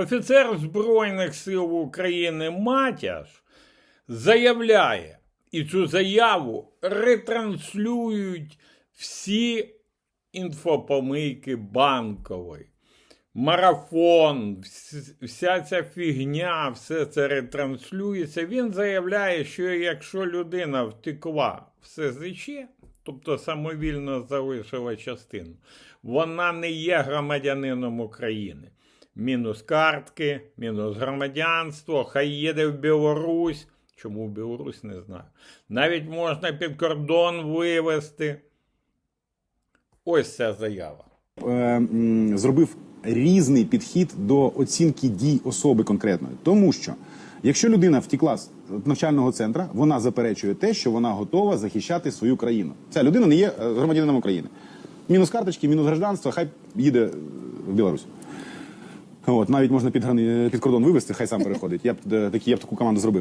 Офіцер Збройних сил України Матяш заявляє, і цю заяву ретранслюють всі інфопомийки банкової. Марафон, вся ця фігня, все це ретранслюється. Він заявляє, що якщо людина втекла в СЗЧ, тобто самовільно залишила частину, вона не є громадянином України. Мінус картки, мінус громадянство, хай їде в Білорусь. Чому в Білорусь не знаю. Навіть можна під кордон вивезти. Ось ця заява. е, зробив різний підхід до оцінки дій особи конкретної. Тому що якщо людина втекла з навчального центру, вона заперечує те, що вона готова захищати свою країну. Ця людина не є е, громадянином України. Мінус карточки, мінус гражданство, хай їде в Білорусь. От, навіть можна під, під кордон вивезти, хай сам переходить. Я б е, такі, я б таку команду зробив.